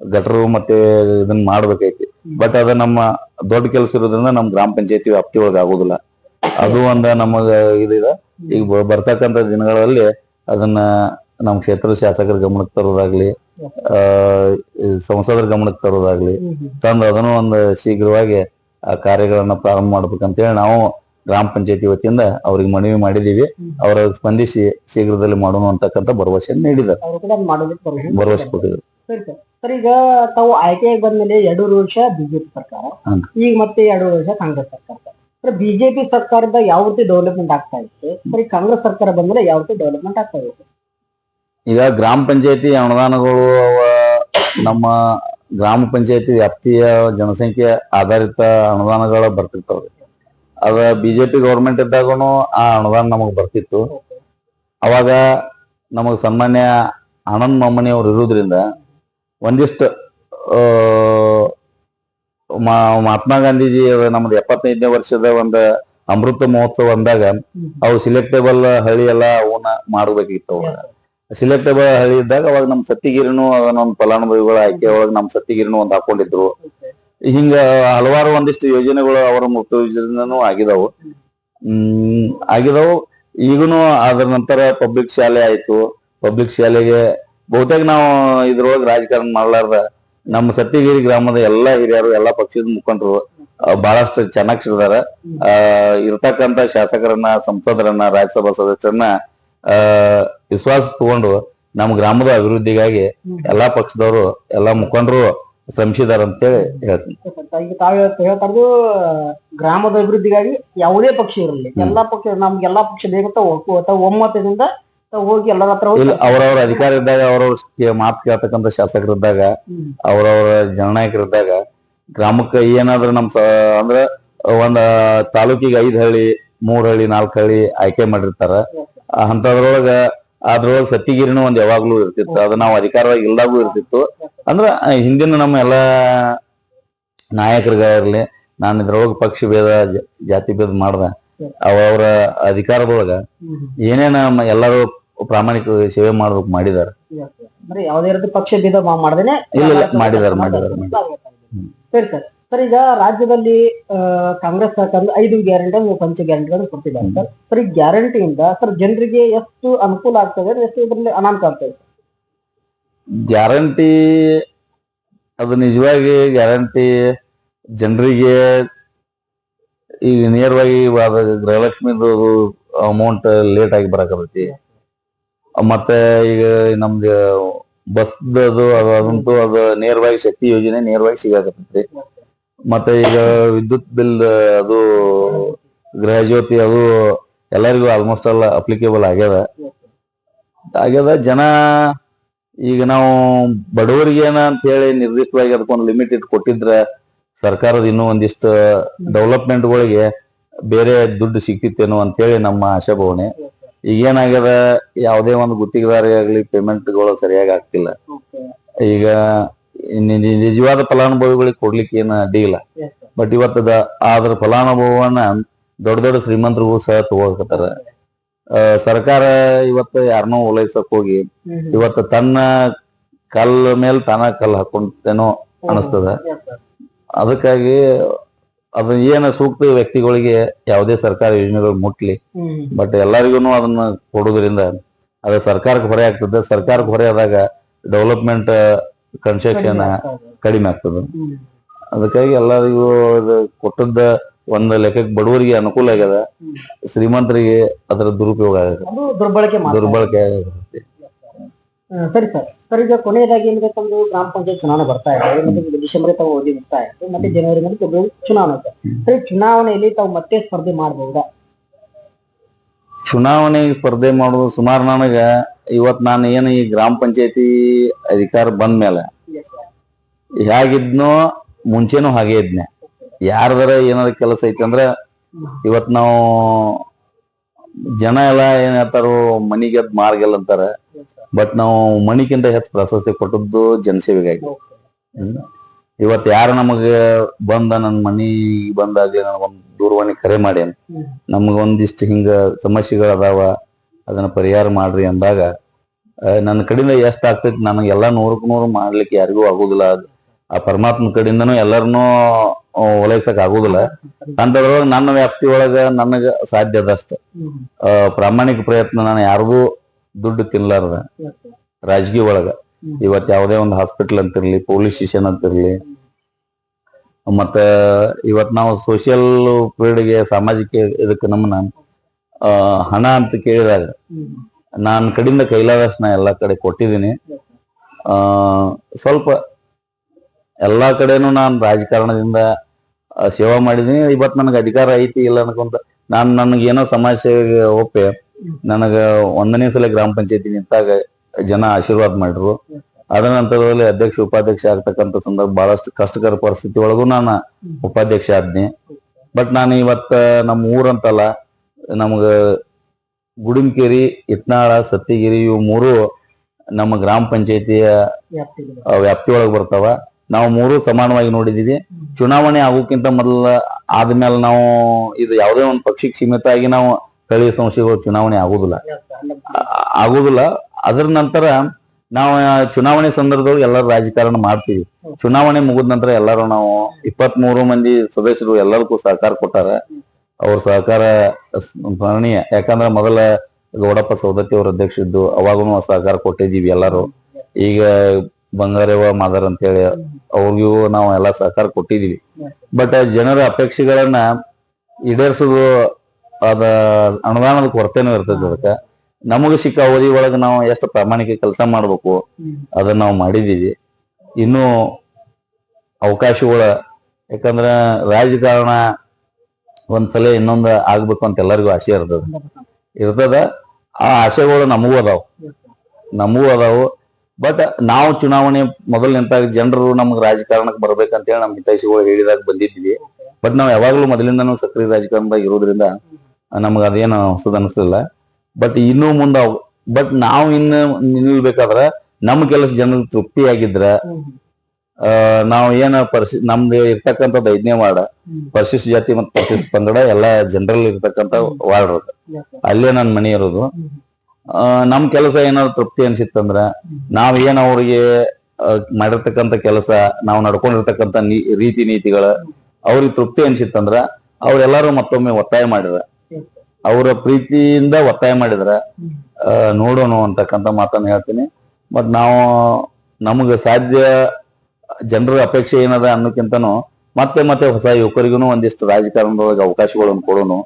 ಗಟರು ಮತ್ತೆ ಇದನ್ನ ಮಾಡ್ಬೇಕೈತಿ ಬಟ್ ಅದ ನಮ್ಮ ದೊಡ್ಡ ಕೆಲಸ ಇರೋದ್ರಿಂದ ನಮ್ ಗ್ರಾಮ ಪಂಚಾಯತಿ ವ್ಯಾಪ್ತಿ ಒಳಗ ಆಗೋದಿಲ್ಲ. ಅದು ಒಂದ ನಮಗ ಇದಿದೆ ಈಗ ಬರ್ತಕ್ಕಂತ ದಿನಗಳಲ್ಲಿ ಅದನ್ನ ನಮ್ಮ ಕ್ಷೇತ್ರದ ಶಾಸಕರ ಗಮನಕ್ಕೆ ತರೋದಾಗ್ಲಿ ಆ ಸಂಸದರ ಗಮನಕ್ಕೆ ತರೋದಾಗ್ಲಿ ತಂದು ಅದನ್ನು ಒಂದು ಶೀಘ್ರವಾಗಿ ಆ ಕಾರ್ಯಗಳನ್ನ ಪ್ರಾರಂಭ ಮಾಡ್ಬೇಕಂತೇಳಿ ನಾವು ಗ್ರಾಮ ಪಂಚಾಯತಿ ವತಿಯಿಂದ ಅವ್ರಿಗೆ ಮನವಿ ಮಾಡಿದೀವಿ. ಅವರ ಸ್ಪಂದಿಸಿ ಶೀಘ್ರದಲ್ಲಿ ಮಾಡೋಣ ಅಂತಕ್ಕಂತ ಭರವಸೆ ನೀಡಿದ್ದಾರೆ. ಭರವಸೆ ಕೊಟ್ಟಿದ್ದಾರೆ. ಸರಿ ಈಗ ತಾವು ಆಯ್ಕೆಯಾಗಿ ಬಂದ್ಮೇಲೆ ಎರಡೂರು ವರ್ಷ ಬಿಜೆಪಿ ಸರ್ಕಾರ. ಈಗ ಮತ್ತೆ ಎರಡೂರು ವರ್ಷ ಕಾಂಗ್ರೆಸ್ ಸರ್ಕಾರ. ಸರ್ ಬಿಜೆಪಿ ಸರ್ಕಾರದ ಯಾವ ರೀತಿ ಡೆವಲಪ್ಮೆಂಟ್ ಆಗ್ತಾ ಇತ್ತು? ಸರಿ ಕಾಂಗ್ರೆಸ್ ಸರ್ಕಾರ ಬಂದ್ಮೇಲೆ ಯಾವ ರೀತಿ ಡೆವಲಪ್ಮೆಂಟ್ ಆಗ್ತಾ ಇತ್ತು? ಈಗ ಗ್ರಾಮ ಪಂಚಾಯತಿ ಅನುದಾನಗಳು ನಮ್ಮ ಗ್ರಾಮ ಪಂಚಾಯತಿ ವ್ಯಾಪ್ತಿಯ ಜನಸಂಖ್ಯೆ ಆಧಾರಿತ ಅನುದಾನಗಳು ಬರ್ತಿರ್ತಾವ್ರಿ ಅದ ಬಿಜೆಪಿ ಗೌರ್ಮೆಂಟ್ ಇದ್ದಾಗನು ಆ ಅನುದಾನ ನಮಗ್ ಬರ್ತಿತ್ತು. ಅವಾಗ ನಮಗ್ ಸನ್ಮಾನ್ಯ ಆನಂದ್ ಮಾಮನಿ ಅವ್ರು ಇರುವುದ್ರಿಂದ ಒಂದಿಷ್ಟು ಮಹಾತ್ಮ ಗಾಂಧೀಜಿ ನಮ್ದು ಎಪ್ಪತ್ತೈದನೇ ವರ್ಷದ ಒಂದು ಅಮೃತ ಮಹೋತ್ಸವ ಅಂದಾಗ ಅವು ಸಿಲೆಕ್ಟೇಬಲ್ ಹಳ್ಳಿ ಎಲ್ಲ ಅವನ್ನ ಮಾಡಬೇಕಿತ್ತು ಅವಾಗ. ಸಿಲೆಕ್ಟೇಬಲ್ ಹಳ್ಳಿ ಇದ್ದಾಗ ಅವಾಗ ನಮ್ ಸತ್ತಿಗಿರಿನು ಅದನ್ನೊಂದು ಫಲಾನುಭವಿಗಳ ಆಯ್ಕೆ ಒಳಗೆ ನಮ್ ಸತ್ತಿಗಿರಿನು ಒಂದು ಹಾಕೊಂಡಿದ್ರು. ಹಿಂಗ ಹಲವಾರು ಒಂದಿಷ್ಟು ಯೋಜನೆಗಳು ಅವರ ಮುಖ್ಯ ಯೋಜನೆನೂ ಆಗಿದಾವು. ಹ್ಮ್ ಆಗಿದಾವು. ಈಗನು ಅದ್ರ ನಂತರ ಪಬ್ಲಿಕ್ ಶಾಲೆ ಆಯ್ತು. ಪಬ್ಲಿಕ್ ಶಾಲೆಗೆ ಬಹುತೇಕ ನಾವು ಇದ್ರೊಳಗೆ ರಾಜಕಾರಣ ಮಾಡಲಾರ್ದ ನಮ್ಮ ಸತ್ಯಗಿರಿ ಗ್ರಾಮದ ಎಲ್ಲಾ ಹಿರಿಯರು ಎಲ್ಲಾ ಪಕ್ಷದ ಮುಖಂಡರು ಬಹಳಷ್ಟು ಚೆನ್ನಾಗಿ ಆ ಇರ್ತಕ್ಕಂತ ಶಾಸಕರನ್ನ ಸಂಸದರನ್ನ ರಾಜ್ಯಸಭಾ ಸದಸ್ಯರನ್ನ ಆ ವಿಶ್ವಾಸ ತಗೊಂಡು ನಮ್ಮ ಗ್ರಾಮದ ಅಭಿವೃದ್ಧಿಗಾಗಿ ಎಲ್ಲಾ ಪಕ್ಷದವರು ಎಲ್ಲಾ ಮುಖಂಡರು ಶ್ರಮಿಸಿದಾರ ಅಂತೇಳಿ ಹೇಳ್ತೀನಿ. ಈಗ ತಾವ್ ಹೇಳ್ತಾ ಹೇಳ್ತಾ ಗ್ರಾಮದ ಅಭಿವೃದ್ಧಿಗಾಗಿ ಯಾವುದೇ ಪಕ್ಷ ಇರಲಿ. ಎಲ್ಲಾ ಪಕ್ಷ ನಮ್ಗೆ ಎಲ್ಲಾ ಪಕ್ಷ ತಾವ್ ಒಮ್ಮತದಿಂದ ಹೋಗಿ ಎಲ್ಲರ ಹತ್ರ ಹೋಗಿ ಇಲ್ಲ ಅವ್ರವ್ರ ಅಧಿಕಾರ ಇದ್ದಾಗ ಅವ್ರವ್ರ ಮಾತು ಕೇಳ್ತಕ್ಕಂತ ಶಾಸಕರಿದ್ದಾಗ ಅವರವರ ಜನನಾಯಕರಿದ್ದಾಗ ಗ್ರಾಮಕ್ಕೆ ಏನಾದ್ರೂ ನಮ್ ಸ ಅಂದ್ರ ಒಂದ ತಾಲೂಕಿಗೆ ಐದ್ ಹಳ್ಳಿ ಮೂರ್ ಹಳ್ಳಿ ನಾಲ್ಕ ಹಳ್ಳಿ ಆಯ್ಕೆ ಮಾಡಿರ್ತಾರ. ಆ ಅಂತದ್ರೊಳಗ ಅದ್ರೊಳಗ ಸತ್ತಿಗಿರಿನೂ ಒಂದ್ ಯಾವಾಗ್ಲೂ ಇರ್ತಿತ್ತು. ಅದು ನಾವು ಅಧಿಕಾರವಾಗಿ ಇಲ್ದಾಗೂ ಇರ್ತಿತ್ತು. ಅಂದ್ರ ಆ, ಹಿಂದಿನ ನಮ್ಮ ಎಲ್ಲಾ ನಾಯಕರಿಗಾಗಿರ್ಲಿ ನಾನು ಇದ್ರೊಳಗ ಪಕ್ಷ ಭೇದ ಜ- ಜಾತಿ ಭೇದ ಮಾಡ್ದ. ಅವ್ರ ಅಧಿಕಾರದೊಳಗ. ಏನೇನ ಎಲ್ಲಾರು ಪ್ರಾಮಾಣಿಕ ಸೇವೆ ಮಾಡ್ಬೇಕು ಮಾಡಿದಾರ. ಯಾವುದೇ ರೀತಿ ಪಕ್ಷ ಭೇದ ಮಾಡದೇನೆ ಇಲ್ಲ, ಮಾಡಿದಾರ ಮಾಡಿದಾರ ಸರಿ ಸರ್. ಸರ್ ಈಗ ರಾಜ್ಯದಲ್ಲಿ ಕಾಂಗ್ರೆಸ್ ಸರ್ಕಾರ ಐದು ಗ್ಯಾರಂಟಿ ಪಂಚ ಗ್ಯಾರಂಟಿಗಳನ್ನು ಕೊಡ್ತಿದ್ದಾರೆ ಸರ್. ಸರ್ ಈ ಗ್ಯಾರಂಟಿಯಿಂದ ಸರ್ ಜನರಿಗೆ ಎಷ್ಟು ಅನುಕೂಲ ಆಗ್ತದೆ ಎಷ್ಟು ಇದರಲ್ಲಿ ಅನಾನುಕೂಲ ಆಗ್ತದೆ ಗ್ಯಾರಂಟಿ ಅದು ನಿಜವಾಗಿ ಗ್ಯಾರಂಟಿ ಜನರಿಗೆ ಈಗ ನೇರವಾಗಿ ಅದು ಗೃಹಲಕ್ಷ್ಮಿದು ಅಮೌಂಟ್ ಲೇಟ್ ಆಗಿ ಬರಕತ್ತೈತಿ. ಮತ್ತೆ ಈಗ ನಮ್ದು ಬಸ್ದು ಅದು ಅದಂತೂ ಅದು ನೇರವಾಗಿ ಶಕ್ತಿ ಯೋಜನೆ ನೇರವಾಗಿ ಸಿಗಾಕತ್ತೈತಿ. ಮತ್ತೆ ಈಗ ವಿದ್ಯುತ್ ಬಿಲ್ ಅದು ಗೃಹ ಜ್ಯೋತಿ ಅದು ಎಲ್ಲರಿಗೂ ಆಲ್ಮೋಸ್ಟ್ ಆಲ್ ಅಪ್ಲಿಕೇಬಲ್ ಆಗ್ಯದ. ಆಗ್ಯದ ಜನ ಈಗ ನಾವು ಬಡವರಿಗೇನ ಅಂತ ಹೇಳಿ ನಿರ್ದಿಷ್ಟವಾಗಿ ಅದಕ್ಕೊಂದು ಲಿಮಿಟ್ ಇಟ್ಟು ಕೊಟ್ಟಿದ್ರೆ ಸರ್ಕಾರದ ಇನ್ನೂ ಒಂದಿಷ್ಟು ಡೆವಲಪ್ಮೆಂಟ್ಗಳಿಗೆ ಬೇರೆ ದುಡ್ಡು ಸಿಕ್ತಿತ್ತೇನೋ ಅಂತ ಹೇಳಿ ನಮ್ಮ ಆಶಾಭಾವನೆ ಈಗ ಏನಾಗ್ಯದ ಯಾವುದೇ ಒಂದು ಗುತ್ತಿಗೆದಾರಿ ಆಗ್ಲಿ ಪೇಮೆಂಟ್ಗಳು ಸರಿಯಾಗಿ ಆಗ್ತಿಲ್ಲ. ಈಗ ನಿಜವಾದ ಫಲಾನುಭವಿಗಳಿಗೆ ಕೊಡ್ಲಿಕ್ಕೆ ಏನು ಅಡ್ಡಿ ಇಲ್ಲ. ಬಟ್ ಇವತ್ತು ಆದ್ರ ಫಲಾನುಭವನ ಫಲಾನುಭವವನ್ನ ದೊಡ್ಡ ದೊಡ್ಡ ಶ್ರೀಮಂತರಿಗೂ ಸಹ ತಗೋಕತ್ತಾರ. ಸರ್ಕಾರ ಇವತ್ತು ಯಾರನ್ನೋ ಓಲೈಸಕ್ ಹೋಗಿ ಇವತ್ತು ತನ್ನ ಕಲ್ಲ ಮೇಲೆ ತಾನ ಕಲ್ಲು ಹಾಕೊಂತೇನೋ ಅನಿಸ್ತದ. ಅದಕ್ಕಾಗಿ ಅದನ್ನ ಏನ ಸೂಕ್ತ ವ್ಯಕ್ತಿಗಳಿಗೆ ಯಾವುದೇ ಸರ್ಕಾರ ಯೋಜನೆಗಳು ಮುಟ್ಲಿ. ಬಟ್ ಎಲ್ಲರಿಗೂ ಅದನ್ನ ಕೊಡೋದ್ರಿಂದ ಅದು ಸರ್ಕಾರಕ್ಕೆ ಹೊರೆ ಆಗ್ತದೆ. ಸರ್ಕಾರಕ್ಕೆ ಹೊರೆ ಆದಾಗ ಡೆವಲಪ್ಮೆಂಟ್ ಕನ್ಸ್ಟ್ರಕ್ಷನ್ ಕಡಿಮೆ ಆಗ್ತದೆ. ಅದಕ್ಕಾಗಿ ಎಲ್ಲರಿಗೂ ಕೊಟ್ಟದ್ದ ಒಂದ್ ಲೆಕ್ಕಕ್ಕೆ ಬಡವರಿಗೆ ಅನುಕೂಲ ಆಗ್ಯದ. ಶ್ರೀಮಂತರಿಗೆ ಅದರ ದುರುಪಯೋಗ ಅದು ದುರ್ಬಳಕೆ. ದುರ್ಬಳಕೆ ಆಗತ್ತೆ ಸರಿ ಸರ್ ಸರ್ ಈಗ ಕೊನೆಯದಾಗಿ ಏನಿದೆ ತಮ್ಮದು ಗ್ರಾಮ ಪಂಚಾಯತ್ ಚುನಾವಣೆ ಬರ್ತಾ ಇದೆ. ಮತ್ತೆ ಡಿಸೆಂಬರ್ ತಾವು ಓದಿ ಬರ್ತಾ ಇದೆ ಮತ್ತೆ ಜನವರಿ ಮಂದಿ ಫೆಬ್ರವರಿ ಚುನಾವಣೆ ಸರ್ ಚುನಾವಣೆಯಲ್ಲಿ ತಾವು ಮತ್ತೆ ಸ್ಪರ್ಧೆ ಮಾಡಬಹುದಾ ಚುನಾವಣೆ ಸ್ಪರ್ಧೆ ಮಾಡುದು ಸುಮಾರು ನನಗ ಇವತ್ ನಾನು ಏನು ಈ ಗ್ರಾಮ ಪಂಚಾಯತಿ ಅಧಿಕಾರ ಬಂದ ಮೇಲೆ ಹೇಗಿದ್ನೋ ಮುಂಚೆನೂ ಹಾಗೆ ಇದ್ನೆ. ಯಾರ್ದಾರ ಏನಾರ ಕೆಲಸ ಐತಿ ಅಂದ್ರ ಇವತ್ ನಾವು ಜನ ಎಲ್ಲ ಏನ್ ಹೇಳ್ತಾರೋ ಮನಿಗೆ ಅದ್ ಅಂತಾರೆ ಅಂತಾರ. ಬಟ್ ನಾವು ಮಣಿಕಿಂತ ಹೆಚ್ಚು ಪ್ರಶಸ್ತಿ ಕೊಟ್ಟದ್ದು ಜನಸೇವೆಗಾಗಿ. ಇವತ್ತು ಇವತ್ ಯಾರು ನಮಗೆ ಬಂದ ನನ್ ಮನಿ ಬಂದಾಗ ನನಗೊಂದು ದೂರವಾಣಿ ಕರೆ ಮಾಡಿ ನಮ್ಗೆ ಒಂದಿಷ್ಟು ಹಿಂಗ ಸಮಸ್ಯೆಗಳದಾವ ಅದನ್ನ ಪರಿಹಾರ ಮಾಡ್ರಿ ಅಂದಾಗ ನನ್ನ ಕಡೆಯಿಂದ ಎಷ್ಟು ಆಗ್ತೈತಿ ನನಗೆ ಎಲ್ಲಾ ನೂರಕ್ ನೂರು ಮಾಡ್ಲಿಕ್ಕೆ ಯಾರಿಗೂ ಆಗುದಿಲ್ಲ. ಆ ಪರಮಾತ್ಮ ಕಡೆಯಿಂದನೂ ಎಲ್ಲರನ್ನೂ ಒಲೈಸಕ್ ಆಗುದಿಲ್ಲ. ಅಂತದ್ರೊಳಗ ನನ್ನ ವ್ಯಾಪ್ತಿ ಒಳಗ ನನಗ ಸಾಧ್ಯ ಅದಷ್ಟ ಆ, ಪ್ರಾಮಾಣಿಕ ಪ್ರಯತ್ನ ನಾನು ಯಾರಿಗೂ ದುಡ್ಡು ತಿನ್ಲಾರ್ದ ರಾಜಕೀಯ ಒಳಗ. ಇವತ್ ಯಾವುದೇ ಒಂದು ಹಾಸ್ಪಿಟಲ್ ಅಂತಿರ್ಲಿ ಪೊಲೀಸ್ ಸ್ಟೇಷನ್ ಅಂತಿರ್ಲಿ. ಮತ್ತ ಇವತ್ ನಾವು ಸೋಷಿಯಲ್ ಫೀಲ್ಡ್ಗೆ ಸಾಮಾಜಿಕ ಇದಕ್ಕೆ ನಮ್ಮನ್ನ ಆ, ಹಣ ಅಂತ ಕೇಳಿದಾಗ ನಾನ್ ಕಡಿಂದ ಕೈಲಾದಷ್ಟು ನಾ ಎಲ್ಲಾ ಕಡೆ ಕೊಟ್ಟಿದ್ದೀನಿ ಆ ಸ್ವಲ್ಪ ಎಲ್ಲಾ ಕಡೆನೂ ನಾನ್ ರಾಜಕಾರಣದಿಂದ ಸೇವಾ ಮಾಡಿದೀನಿ. ಇವತ್ ನನಗೆ ಅಧಿಕಾರ ಐತಿ ಇಲ್ಲ ಅನ್ಕೊಂತ ನಾನ್ ನನಗೆ ಏನೋ ಸೇವೆಗೆ ಒಪ್ಪೆ. ನನಗ ಒಂದನೇ ಸಲ ಗ್ರಾಮ ಪಂಚಾಯತಿ ನಿಂತಾಗ ಜನ ಆಶೀರ್ವಾದ ಮಾಡಿದ್ರು. ಅದರ ನಂತರದಲ್ಲಿ ಅಧ್ಯಕ್ಷ, ಉಪಾಧ್ಯಕ್ಷ ಆಗ್ತಕ್ಕಂಥ ಸಂದರ್ಭ ಬಹಳಷ್ಟು ಕಷ್ಟಕರ ಪರಿಸ್ಥಿತಿ ಒಳಗೂ ನಾನು ಉಪಾಧ್ಯಕ್ಷ ಆದ್ನಿ. ಬಟ್ ನಾನು ಇವತ್ತ ನಮ್ಮ ಊರಂತಲ್ಲ, ನಮಗ ಗುಡುಂಕೇರಿ ಇತ್ನಾಳ ಸತ್ತಿಗಿರಿ ಇವು ಮೂರು ನಮ್ಮ ಗ್ರಾಮ ಪಂಚಾಯತಿಯ ವ್ಯಾಪ್ತಿ ಒಳಗೆ ಬರ್ತಾವ. ನಾವು ಮೂರು ಸಮಾನವಾಗಿ ನೋಡಿದೀವಿ. ಚುನಾವಣೆ ಆಗೋಕ್ಕಿಂತ ಮೊದಲ ಆದ್ಮೇಲೆ ನಾವು ಇದು ಯಾವುದೇ ಒಂದು ಪಕ್ಷಕ್ಕೆ ಸೀಮಿತ ಆಗಿ ನಾವು ಸ್ಥಳೀಯ ಸಂಸ್ಥೆಗಳು ಚುನಾವಣೆ ಆಗುದಿಲ್ಲ. ಆಗುದಿಲ್ಲ. ಅದ್ರ ನಂತರ ನಾವು ಚುನಾವಣೆ ಸಂದರ್ಭದೊಳಗೆ ಎಲ್ಲರೂ ರಾಜಕಾರಣ ಮಾಡ್ತೀವಿ. ಚುನಾವಣೆ ಮುಗಿದ ನಂತರ ಎಲ್ಲರೂ ನಾವು ಇಪ್ಪತ್ತ್ ಮೂರು ಮಂದಿ ಸದಸ್ಯರು ಎಲ್ಲರಿಗೂ ಸಹಕಾರ ಕೊಟ್ಟಾರ. ಅವ್ರ ಸಹಕಾರ ಸ್ಮರಣೀಯ. ಯಾಕಂದ್ರೆ ಮೊದಲ ಗೌಡಪ್ಪ ಸೌದತ್ತಿ ಅವ್ರ ಅಧ್ಯಕ್ಷ ಇದ್ದು ಅವಾಗೂ ಸಹಕಾರ ಕೊಟ್ಟಿದ್ದೀವಿ ಎಲ್ಲರೂ. ಈಗ ಬಂಗಾರವ್ವ ಮಾದರ್ ಅಂತೇಳಿ ಅವ್ರಿಗೂ ನಾವು ಎಲ್ಲಾ ಸಹಕಾರ ಕೊಟ್ಟಿದೀವಿ ಬಟ್ ಜನರ ಅಪೇಕ್ಷೆಗಳನ್ನ ಈಡೇರಿಸೋದು ಅದ ಅನುದಾನದ ಕೊರತೆನೂ ಇರ್ತೈತಿ ಅದಕ್ಕ. ನಮಗ ಸಿಕ್ಕ ಅವಧಿ ಒಳಗ ನಾವು ಎಷ್ಟು ಪ್ರಾಮಾಣಿಕ ಕೆಲಸ ಮಾಡ್ಬೇಕು, ಅದನ್ನ ನಾವು ಮಾಡಿದೀವಿ. ಇನ್ನೂ ಅವಕಾಶಗಳ, ಯಾಕಂದ್ರ ರಾಜಕಾರಣ ಒಂದ್ಸಲ ಇನ್ನೊಂದು ಆಗ್ಬೇಕು ಅಂತ ಎಲ್ಲರಿಗೂ ಆಸೆ ಇರ್ತದ. ಇರ್ತದ. ಆ ಆಸೆಗಳು ನಮಗೂ ಅದಾವ. ನಮಗೂ ಅದಾವು. ಬಟ್ ನಾವು ಚುನಾವಣೆ ಮೊದಲು ನಿಂತಾಗ ಜನರು ನಮ್ಗೆ ರಾಜಕಾರಣಕ್ಕೆ ಬರ್ಬೇಕಂತೇಳಿ ನಮ್ಮ ಹಿತೈಷಿಗಳು ಹೇಳಿದಾಗ ಬಂದಿದ್ವಿ. ಬಟ್ ನಾವ್ ಯಾವಾಗ್ಲೂ ಮೊದಲಿಂದನೂ ಸಕ್ರಿಯ ರಾಜಕಾರಣದಾಗ ಇರೋದ್ರಿಂದ ನಮ್ಗೆ ಅದೇನು ಹೊಸದು ಅನಿಸ್ಲಿಲ್ಲ. ಬಟ್ ಇನ್ನೂ ಮುಂದ ಬಟ್ ನಾವು ಇನ್ನು ನಿಲ್ಬೇಕಾದ್ರ ನಮ್ಮ ಕೆಲಸ ಜನ ತೃಪ್ತಿ ಆಗಿದ್ರ ಆ, ನಾವು ಏನ ಪರಿಶಿ ನಮ್ದು ಇರ್ತಕ್ಕಂಥದ್ದು ಐದನೇ ವಾರ್ಡ್ ಪರಿಶಿಷ್ಟ ಜಾತಿ ಮತ್ತು ಪರಿಶಿಷ್ಟ ಪಂಗಡ ಎಲ್ಲ ಜನರಲ್ ಇರ್ತಕ್ಕಂಥ ವಾರ್ಡ್ ಅದು. ಅಲ್ಲೇ ನನ್ನ ಮನೆ ಇರೋದು. ನಮ್ ಕೆಲಸ ಏನಾದ್ರು ತೃಪ್ತಿ ಅನ್ಸಿತ್ತಂದ್ರ ನಾವ್ ಏನ್ ಅವ್ರಿಗೆ ಮಾಡಿರ್ತಕ್ಕಂತ ಮಾಡಿರ್ತಕ್ಕಂಥ ಕೆಲಸ ನಾವು ನಡ್ಕೊಂಡಿರ್ತಕ್ಕಂಥ ರೀತಿ ನೀತಿಗಳ ಅವ್ರಿಗೆ ತೃಪ್ತಿ ಅನ್ಸಿತ್ತಂದ್ರ ಅವ್ರೆಲ್ಲಾರು ಮತ್ತೊಮ್ಮೆ ಒತ್ತಾಯ ಮಾಡಿದ್ರ ಅವರ ಪ್ರೀತಿಯಿಂದ ಒತ್ತಾಯ ಮಾಡಿದ್ರ ನೋಡೋಣ ಅಂತಕ್ಕಂಥ ಮಾತನ್ನ ಹೇಳ್ತೀನಿ. ಬಟ್ ನಾವು ನಮಗೆ ಸಾಧ್ಯ ಜನರ ಅಪೇಕ್ಷೆ ಏನದ ಅನ್ನೋಕ್ಕಿಂತನೂ ಮತ್ತೆ ಮತ್ತೆ ಹೊಸ ಯುವಕರಿಗೂ ಒಂದಿಷ್ಟು ರಾಜಕಾರಣದೊಳಗೆ ಅವಕಾಶಗಳನ್ನು ಕೊಡೋನು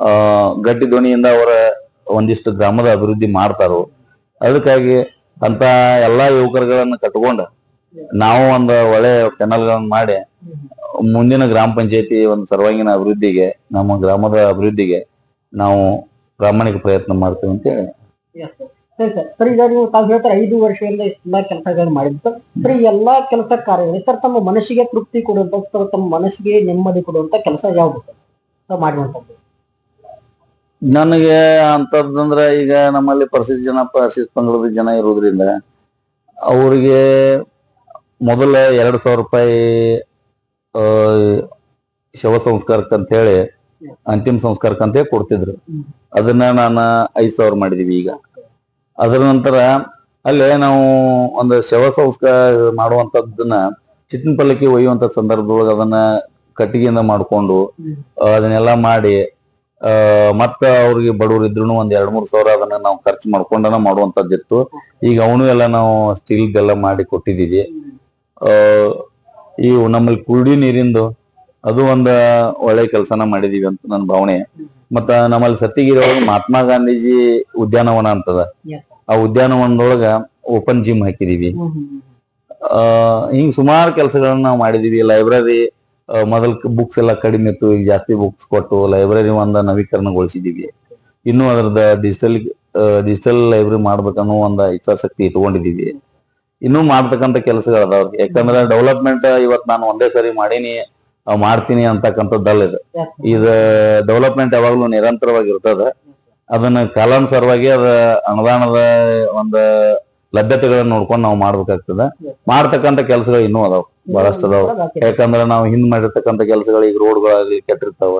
ಆ ಗಟ್ಟಿ ಧ್ವನಿಯಿಂದ ಅವರ ಒಂದಿಷ್ಟು ಗ್ರಾಮದ ಅಭಿವೃದ್ಧಿ ಮಾಡ್ತಾರೋ. ಅದಕ್ಕಾಗಿ ಅಂತ ಎಲ್ಲಾ ಯುವಕರುಗಳನ್ನ ಕಟ್ಕೊಂಡ ನಾವು ಒಂದು ಒಳ್ಳೆ ಗಳನ್ನ ಮಾಡಿ ಮುಂದಿನ ಗ್ರಾಮ ಪಂಚಾಯತಿ ಒಂದು ಸರ್ವಾಂಗೀಣ ಅಭಿವೃದ್ಧಿಗೆ ನಮ್ಮ ಗ್ರಾಮದ ಅಭಿವೃದ್ಧಿಗೆ ನಾವು ಪ್ರಾಮಾಣಿಕ ಪ್ರಯತ್ನ ಮಾಡ್ತೇವೆ ಅಂತ ಹೇಳಿ. ಸರಿ ಸರ್ ಸರ್ ಈಗ ನೀವು ತಾವು ಹೇಳ್ತಾರೆ ಐದು ವರ್ಷದಿಂದ ಎಲ್ಲಾ ಕೆಲಸಗಳು ಮಾಡಿದ್ದು. ಸರ್ ಸರ್ ಈ ಎಲ್ಲಾ ಕೆಲಸ ಕಾರ್ಯಗಳು ಸರ್ ತಮ್ಮ ಮನಸ್ಸಿಗೆ ತೃಪ್ತಿ ಕೊಡುವಂತ ಸರ್ ತಮ್ಮ ಮನಸ್ಸಿಗೆ ನೆಮ್ಮದಿ ಕೊಡುವಂತ ಕೆಲಸ ಯಾವುದು ಸರ್? ತಾವು ಮಾಡಿರುವಂತದ್ದು. ನನಗೆ ಅಂತದಂದ್ರ ಈಗ ನಮ್ಮಲ್ಲಿ ಪರಿಶಿಷ್ಟ ಜನ ಪರಿಶಿಷ್ಟ ಪಂಗಡದ ಜನ ಇರೋದ್ರಿಂದ ಅವ್ರಿಗೆ ಮೊದಲ ಎರಡು ಸಾವಿರ ರೂಪಾಯಿ ಶವ ಸಂಸ್ಕಾರಕ್ಕೆ ಅಂತ ಹೇಳಿ ಅಂತಿಮ ಸಂಸ್ಕಾರಕ್ಕಂತೆ ಕೊಡ್ತಿದ್ರು. ಅದನ್ನ ನಾನು ಐದ್ ಸಾವಿರ ಮಾಡಿದೀವಿ ಈಗ. ಅದರ ನಂತರ ಅಲ್ಲೇ ನಾವು ಒಂದು ಶವ ಸಂಸ್ಕಾರ ಮಾಡುವಂತದ್ದನ್ನ ಚಿತ್ತಿನ ಪಲ್ಲಕ್ಕಿ ಒಯ್ಯುವಂತ ಸಂದರ್ಭದೊಳಗೆ ಅದನ್ನ ಕಟ್ಟಿಗೆಯಿಂದ ಮಾಡ್ಕೊಂಡು ಅದನ್ನೆಲ್ಲ ಮಾಡಿ ಮತ್ತ ಅವ್ರಿಗೆ ಬಡವರು ಇದ್ರು ಒಂದ್ ಎರಡ್ ಮೂರ್ ಸಾವಿರ ಅದನ್ನ ನಾವು ಖರ್ಚು ಮಾಡ್ಕೊಂಡನ ಮಾಡುವಂತದ್ದಿತ್ತು ಈಗ ಅವನು ಎಲ್ಲ ನಾವು ಸ್ಟೀಲ್ದೆಲ್ಲ ಮಾಡಿ ಕೊಟ್ಟಿದೀವಿ ಆ ಈ ನಮ್ಮಲ್ಲಿ ಕುರುಡಿ ನೀರಿಂದು ಅದು ಒಂದ ಒಳ್ಳೆ ಕೆಲಸನ ಮಾಡಿದೀವಿ ಅಂತ ನನ್ನ ಭಾವನೆ. ಮತ್ತ ನಮ್ಮಲ್ಲಿ ಸತ್ತಿಗಿರಿ ಒಳಗೆ ಮಹಾತ್ಮ ಗಾಂಧೀಜಿ ಉದ್ಯಾನವನ ಅಂತದ. ಆ ಉದ್ಯಾನವನದೊಳಗ ಓಪನ್ ಜಿಮ್ ಹಾಕಿದೀವಿ. ಆ ಹಿಂಗ್ ಸುಮಾರು ಕೆಲಸಗಳನ್ನ ನಾವು ಮಾಡಿದೀವಿ. ಲೈಬ್ರರಿ ಮೊದಲ್ ಬುಕ್ಸ್ ಎಲ್ಲ ಕಡಿಮೆ ಇತ್ತು. ಈಗ ಜಾಸ್ತಿ ಬುಕ್ಸ್ ಕೊಟ್ಟು ಲೈಬ್ರರಿ ಒಂದ ನವೀಕರಣಗೊಳಿಸಿದೀವಿ. ಇನ್ನು ಅದರದ ಡಿಜಿಟಲ್ ಡಿಜಿಟಲ್ ಲೈಬ್ರರಿ ಮಾಡ್ಬೇಕನ್ನೋ ಒಂದ ಇಚ್ಛಾಸಕ್ತಿ ಇಟ್ಕೊಂಡಿದೀವಿ. ಇನ್ನೂ ಮಾಡ್ತಕ್ಕಂಥ ಕೆಲಸಗಳು ಅದಾವ. ಯಾಕಂದ್ರೆ ಡೆವಲಪ್ಮೆಂಟ್ ಇವತ್ ನಾನು ಒಂದೇ ಸರಿ ಮಾಡೀನಿ. ಮಾಡ್ತೀನಿ ಅಂತಕ್ಕಂಥದ್ದಲ್ಲ ಇದು. ಇದು ಡೆವಲಪ್ಮೆಂಟ್ ಯಾವಾಗ್ಲೂ ನಿರಂತರವಾಗಿ ಇರ್ತದ ಅದನ್ನ ಕಾಲಾನುಸಾರವಾಗಿ ಅದ ಅನುದಾನದ ಒಂದು ಲಭ್ಯತೆಗಳನ್ನ ನೋಡ್ಕೊಂಡು ನಾವು ಮಾಡ್ಬೇಕಾಗ್ತದ. ಮಾಡ್ತಕ್ಕಂಥ ಕೆಲಸಗಳು ಇನ್ನೂ ಅದಾವ ಬಹಳಷ್ಟು ಅದಾವ. ಯಾಕಂದ್ರೆ ನಾವು ಹಿಂದ್ ಮಾಡಿರ್ತಕ್ಕಂಥ ಕೆಲಸಗಳು ಈಗ ರೋಡ್ಗಳಾಗ್ಲಿ ಕೆಟ್ಟಿರ್ತಾವ.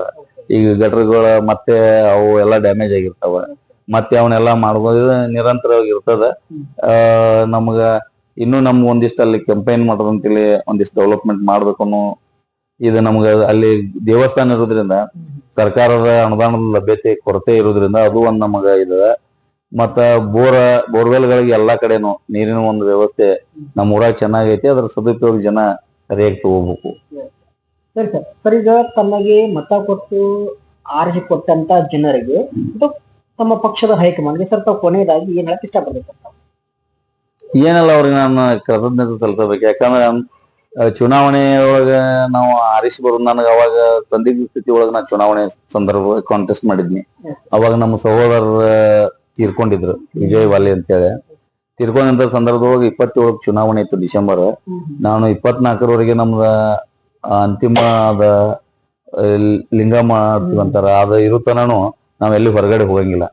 ಈಗ ಗಟರ್ಗಳ ಮತ್ತೆ ಅವು ಎಲ್ಲ ಡ್ಯಾಮೇಜ್ ಆಗಿರ್ತಾವ. ಮತ್ತೆ ಅವನ್ನೆಲ್ಲ ಮಾಡ್ಬೋದು ನಿರಂತರವಾಗಿ ಇರ್ತದ ಆ ನಮ್ಗ ಇನ್ನೂ ನಮ್ಗೆ ಒಂದಿಷ್ಟು ಅಲ್ಲಿ ಕಂಪೈನ್ ಮಾಡೋದಂತೇಳಿ ಒಂದಿಷ್ಟು ಡೆವಲಪ್ಮೆಂಟ್ ಮಾಡ್ಬೇಕು ಅನ್ನೋ ಇದು ನಮ್ಗೆ ಅಲ್ಲಿ ದೇವಸ್ಥಾನ ಇರೋದ್ರಿಂದ ಸರ್ಕಾರದ ಅನುದಾನದ ಲಭ್ಯತೆ ಕೊರತೆ ಇರೋದ್ರಿಂದ ಅದು ಒಂದ್ ನಮಗ ಇದ. ಮತ್ತ ಬೋರ ಬೋರ್ವೆಲ್ಗಳಿಗೆ ಎಲ್ಲಾ ಕಡೆನು ನೀರಿನ ಒಂದು ವ್ಯವಸ್ಥೆ ನಮ್ಮ ಊರಾಗ ಚೆನ್ನಾಗೈತಿ ಅದ್ರ ಸದುಪಯೋಗ ಜನ ಸರಿಯಾಗಿ ತಗೋಬೇಕು. ಸರಿ ಸರ್. ಸರ್ ಈಗ ತಮಗೆ ಮತ ಕೊಟ್ಟು ಆರಿಸಿ ಕೊಟ್ಟಂತ ಜನರಿಗೆ ಇದು ತಮ್ಮ ಪಕ್ಷದ ಹೈಕಮಾಂಡ್ಗೆ ಸರ್ ತಾವು ಕೊನೆಯದಾಗಿ ಏನ್ ಹೇಳಕ್ ಇಷ್ಟಪಡ್ಬೇಕು ಏನಲ್ಲ ಅವ್ರಿಗೆ ನಾನು ಕೃತಜ್ಞತೆ ಸಲ್ಲಿಸಬೇಕು. ಯಾಕಂದ್ರೆ ಚುನಾವಣೆ ಒಳಗ ನಾವು ಆರಿಸಿ ಬರೋದು ನನಗೆ ಅವಾಗ ತಂದಿದ್ದ ಸ್ಥಿತಿ ಒಳಗ ನಾ ಚುನಾವಣೆ ಸಂದರ್ಭ ಕಾಂಟೆಸ್ಟ್ ಮಾಡಿದ್ನಿ. ಅವಾಗ ನಮ್ಮ ಸಹೋದರ ತೀರ್ಕೊಂಡಿದ್ರು, ವಿಜಯ್ ವಾಲೆ ಅಂತೇಳಿ. ತೀರ್ಕೊಂಡಂತ ಸಂದರ್ಭದೊಳಗೆ ಇಪ್ಪತ್ತೇಳಕ್ಕೆ ಚುನಾವಣೆ ಇತ್ತು ಡಿಸೆಂಬರ್. ನಾನು ಇಪ್ಪತ್ನಾಲ್ಕರವರೆಗೆ ನಮ್ದ ಅಂತಿಮ ಅದ ಲಿಂಗ ಅಂತಾರ ಅದ ಇರುತ್ತನೂ ನಾವ್ ಎಲ್ಲಿ ಹೊರಗಡೆ ಹೋಗಂಗಿಲ್ಲ.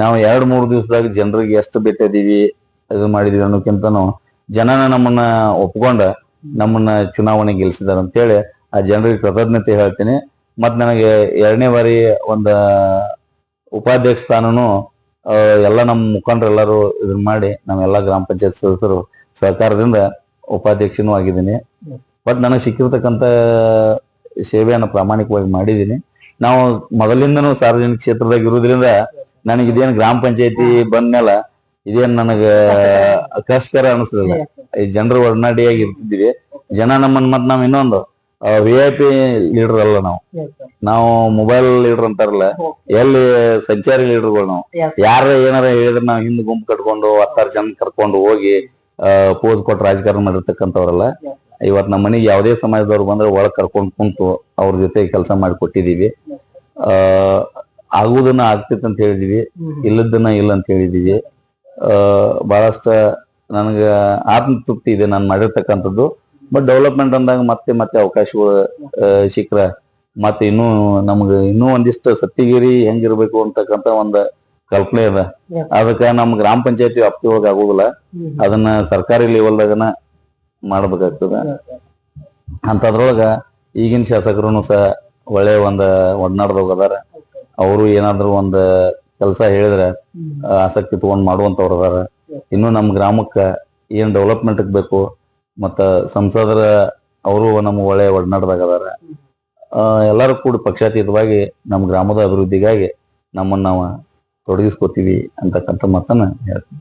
ನಾವು ಎರಡ್ ಮೂರ್ ದಿವಸದಾಗ ಜನರಿಗೆ ಎಷ್ಟು ಬಿಟ್ಟಿದೀವಿ ಇದು ಮಾಡಿದೀವಿ ಅನ್ನೋಕ್ಕಿಂತನೂ ಜನನ ನಮ್ಮನ್ನ ಒಪ್ಕೊಂಡ ನಮ್ಮನ್ನ ಚುನಾವಣೆ ಗೆಲ್ಸಿದಾರ ಅಂತೇಳಿ ಆ ಜನರಿಗೆ ಕೃತಜ್ಞತೆ ಹೇಳ್ತೀನಿ. ಮತ್ ನನಗೆ ಎರಡನೇ ಬಾರಿ ಒಂದ ಉಪಾಧ್ಯಕ್ಷ ಸ್ಥಾನನು ಎಲ್ಲ ನಮ್ಮ ಮುಖಂಡರೆಲ್ಲರೂ ಇದನ್ನ ಮಾಡಿ ನಾವೆಲ್ಲ ಗ್ರಾಮ ಪಂಚಾಯತ್ ಸದಸ್ಯರು ಸಹಕಾರದಿಂದ ಉಪಾಧ್ಯಕ್ಷನೂ ಆಗಿದ್ದೀನಿ. ಬಟ್ ನನಗೆ ಸಿಕ್ಕಿರ್ತಕ್ಕಂಥ ಸೇವೆಯನ್ನು ಪ್ರಾಮಾಣಿಕವಾಗಿ ಮಾಡಿದ್ದೀನಿ. ನಾವು ಮೊದಲಿಂದನೂ ಸಾರ್ವಜನಿಕ ಕ್ಷೇತ್ರದಾಗ ಇರೋದ್ರಿಂದ ನನಗೆ ಇದೇನು ಗ್ರಾಮ ಪಂಚಾಯತಿ ಬಂದ್ಮೇಲೆ ಇದೇನು ನನಗ ಕಷ್ಟಕರ ಅನಿಸ್ತದೆ ಜನರ ಒಡನಾಡಿಯಾಗಿ ಇರ್ತಿದ್ವಿ ಜನ ನಮ್ಮನ್ ಮತ್ ನಾವ್ ಇನ್ನೊಂದು ವಿ ಐ ಪಿ ಲೀಡರ್ ಅಲ್ಲ ನಾವು. ನಾವು ಮೊಬೈಲ್ ಲೀಡರ್ ಅಂತಾರಲ್ಲ. ಎಲ್ಲಿ ಸಂಚಾರಿ ಲೀಡರ್ಗಳು ನಾವು. ಯಾರ ಏನಾರ ಹೇಳಿದ್ರೆ ನಾವು ಹಿಂದ್ ಗುಂಪು ಕಟ್ಕೊಂಡು ಹತ್ತಾರು ಜನ ಕರ್ಕೊಂಡು ಹೋಗಿ ಪೋಸ್ ಕೊಟ್ಟು ರಾಜಕಾರಣ ಮಾಡಿರ್ತಕ್ಕಂಥವ್ರಲ್ಲ ಇವತ್ ನಮ್ಮ ಮನೆಗೆ ಯಾವುದೇ ಸಮಾಜದವ್ರು ಬಂದ್ರೆ ಒಳಗ್ ಕರ್ಕೊಂಡ್ ಕುಂತು ಅವ್ರ ಜೊತೆ ಕೆಲಸ ಮಾಡಿ ಕೊಟ್ಟಿದೀವಿ. ಆ ಆಗುದನ್ನ ಆಗ್ತಿತ್ತು ಅಂತ ಹೇಳಿದೀವಿ ಇಲ್ಲದನ್ನ ಇಲ್ಲ ಅಂತ ಹೇಳಿದೀವಿ. ಆ ಬಹಳಷ್ಟ ನನಗ ಆತ್ಮತೃಪ್ತಿ ಇದೆ ನಾನು ಮಾಡಿರ್ತಕ್ಕಂಥದ್ದು. ಬಟ್ ಡೆವಲಪ್ಮೆಂಟ್ ಅಂದಾಗ ಮತ್ತೆ ಮತ್ತೆ ಅವಕಾಶಗಳು ಸಿಕ್ಕ್ರ. ಮತ್ತೆ ಇನ್ನೂ ನಮ್ಗೆ ಇನ್ನೂ ಒಂದಿಷ್ಟು ಸತ್ತಿಗಿರಿ ಹೆಂಗಿರ್ಬೇಕು ಅಂತಕ್ಕಂತ ಒಂದು ಕಲ್ಪನೆ ಅದ. ಅದಕ್ಕ ನಮ್ ಗ್ರಾಮ ಪಂಚಾಯತಿ ವ್ಯಾಪ್ತಿ ಒಳಗ ಆಗೋದಿಲ್ಲ. ಅದನ್ನ ಸರ್ಕಾರಿ ಲೆವೆಲ್ದಾಗನ ಮಾಡ್ಬೇಕಾಗ್ತದ. ಅಂತದ್ರೊಳಗ ಈಗಿನ ಶಾಸಕರು ಸಹ ಒಳ್ಳೆ ಒಂದ ಒಡನಾಡ್ದೋಗ ಅದಾರ. ಅವರು ಏನಾದ್ರು ಒಂದ್ ಕೆಲಸ ಹೇಳಿದ್ರೆ ಆಸಕ್ತಿ ತಗೊಂಡ್ ಮಾಡುವಂತವ್ರು ಅದಾರ. ಇನ್ನು ನಮ್ಮ ಗ್ರಾಮಕ್ಕ ಏನ್ ಡೆವಲಪ್ಮೆಂಟ್ ಬೇಕು ಮತ್ತ ಸಂಸದರ ಅವರು ನಮ್ಮ ಒಳ್ಳೆ ಒಡನಾಟದಾಗ ಅದಾರ. ಎಲ್ಲರೂ ಕೂಡ ಪಕ್ಷಾತೀತವಾಗಿ ನಮ್ಮ ಗ್ರಾಮದ ಅಭಿವೃದ್ಧಿಗಾಗಿ ನಮ್ಮನ್ನ ನಾವು ತೊಡಗಿಸ್ಕೊತೀವಿ ಅಂತಕ್ಕಂಥ ಮಾತನ್ನ ಹೇಳ್ತೀನಿ.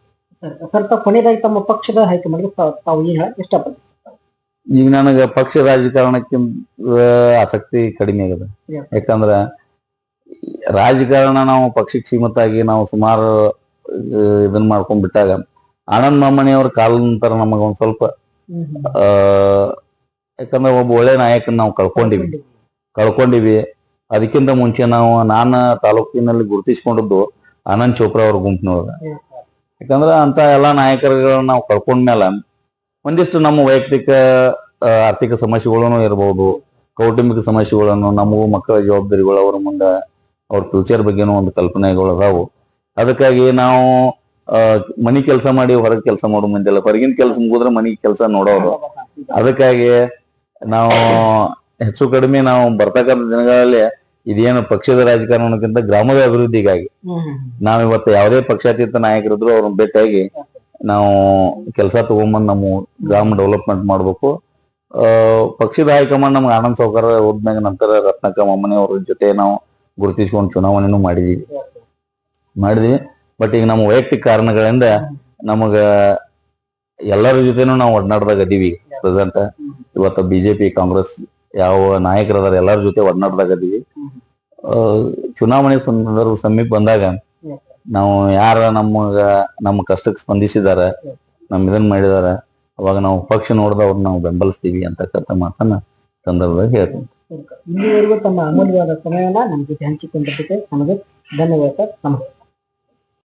ತಾವು ಕೊನೆಯದಾಗಿ ತಮ್ಮ ಪಕ್ಷದ ಹೈಕಮಾಂಡ್ಗೆ ತಾವು- ತಾವು ಏನ್ ಹೇಳಕ್ ಇಷ್ಟಪಡ್ತೀವಿ ಈಗ ನನಗ ಪಕ್ಷ ರಾಜಕಾರಣಕ್ಕಿಂತ ಆಸಕ್ತಿ ಕಡಿಮೆ ಆಗದ. ಯಾಕಂದ್ರ ರಾಜಕಾರಣ ನಾವು ಪಕ್ಷಕ್ಕೆ ಸೀಮಿತ ಆಗಿ ನಾವು ಸುಮಾರು ಇದನ್ನ ಮಾಡ್ಕೊಂಡ್ಬಿಟ್ಟಾಗ ಆನಂದ್ ಮಾಮಣಿಯವ್ರ ಕಾಲ ನಂತರ ನಮಗ ಒಂದ್ ಸ್ವಲ್ಪ. ಆ ಯಾಕಂದ್ರೆ ಒಬ್ಬ ಒಳ್ಳೆ ನಾಯಕನ ನಾವು ಕಳ್ಕೊಂಡಿವಿ. ಕಳ್ಕೊಂಡಿವಿ. ಅದಕ್ಕಿಂತ ಮುಂಚೆ ನಾವು ನಾನ ತಾಲೂಕಿನಲ್ಲಿ ಗುರುತಿಸ್ಕೊಂಡಿದ್ದು ಆನಂದ್ ಚೋಪ್ರಾ ಅವ್ರ ಗುಂಪಿನೊಳಗ. ಯಾಕಂದ್ರ ಅಂತ ಎಲ್ಲಾ ನಾಯಕರುಗಳನ್ನ ನಾವು ಕಳ್ಕೊಂಡ್ಮೇಲೆ ಒಂದಿಷ್ಟು ನಮ್ಮ ವೈಯಕ್ತಿಕ ಆರ್ಥಿಕ ಸಮಸ್ಯೆಗಳನ್ನು ಇರಬಹುದು ಕೌಟುಂಬಿಕ ಸಮಸ್ಯೆಗಳನ್ನು ನಮಗೂ ಮಕ್ಕಳ ಜವಾಬ್ದಾರಿಗಳು ಅವ್ರ ಮುಂದೆ ಅವ್ರ ಫ್ಯೂಚರ್ ಬಗ್ಗೆನೂ ಒಂದು ಕಲ್ಪನೆಗಳು ಅದಾವು. ಅದಕ್ಕಾಗಿ ನಾವು ಮನಿ ಕೆಲಸ ಮಾಡಿ ಹೊರಗೆ ಕೆಲಸ ಮಾಡೋ ಮಂದಿಲ್ಲ ಹೊರಗಿನ ಕೆಲಸ ಮುಗಿದ್ರೆ ಮನಿ ಕೆಲಸ ನೋಡೋರು. ಅದಕ್ಕಾಗಿ ನಾವು ಹೆಚ್ಚು ಕಡಿಮೆ ನಾವು ಬರ್ತಕ್ಕಂಥ ದಿನಗಳಲ್ಲಿ ಇದೇನು ಪಕ್ಷದ ರಾಜಕಾರಣಕ್ಕಿಂತ ಗ್ರಾಮದ ಅಭಿವೃದ್ಧಿಗಾಗಿ ನಾವಿವತ್ತು ಯಾವುದೇ ಪಕ್ಷಾತೀತ ನಾಯಕರಿದ್ರು ಅವ್ರನ್ನ ಭೇಟಿಯಾಗಿ ನಾವು ಕೆಲಸ ತಗೊಂಬಂದ್ ನಮ್ಮ ಗ್ರಾಮ ಡೆವಲಪ್ಮೆಂಟ್ ಮಾಡ್ಬೇಕು. ಪಕ್ಷದ ಹೈಕಮಾಂಡ್ ನಮ್ಗೆ ಆನಂದ್ ಸೌಕರ್ಯ ಹೋದ್ಮ್ಯಾಗ ನಂತರ ರತ್ನಕ್ಕ ಮಮ್ಮನೆಯವ್ರ ಜೊತೆ ನಾವು ಗುರುತಿಸ್ಕೊಂಡು ಚುನಾವಣೆನೂ ಮಾಡಿದೀವಿ. ಮಾಡಿದೀವಿ. ಬಟ್ ಈಗ ನಮ್ಮ ವೈಯಕ್ತಿಕ ಕಾರಣಗಳಿಂದ ನಮಗ ಎಲ್ಲರ ಜೊತೆನೂ ನಾವು ಒಡನಾಡ್ದಾಗ ಅದೀವಿ ಪ್ರೆಸೆಂಟ್ ಇವತ್ತು ಬಿಜೆಪಿ ಕಾಂಗ್ರೆಸ್ ಯಾವ ನಾಯಕರದಾರ ಎಲ್ಲರ ಜೊತೆ ಒಡನಾಡ್ದಾಗ ಅದೀವಿ ಚುನಾವಣೆ ಸಂದರ್ಭ ಸಮೀಪ ಬಂದಾಗ ನಾವು ಯಾರ ನಮಗ ನಮ್ಮ ಕಷ್ಟಕ್ಕೆ ಸ್ಪಂದಿಸಿದಾರ ನಮ್ ಇದನ್ ಮಾಡಿದಾರ, ಅವಾಗ ನಾವು ಪಕ್ಷ ನೋಡ್ದ ಅವ್ರನ್ನ ನಾವು ಬೆಂಬಲಿಸ್ತೀವಿ ಅಂತಕ್ಕಂಥ ಮಾತನ್ನ ಸಂದರ್ಭದಾಗ ಹೇಳ್ತೀನಿ. ಇಲ್ಲಿವರೆಗೂ ತಮ್ಮ ಅಮೂಲ್ಯವಾದ ಸಮಯವನ್ನ ನಮ್ಮ ಜೊತೆ ಹಂಚಿಕೊಂಡಿದ್ದಕ್ಕೆ ನಮಗೆ ಧನ್ಯವಾದ ನಮಸ್ತೆ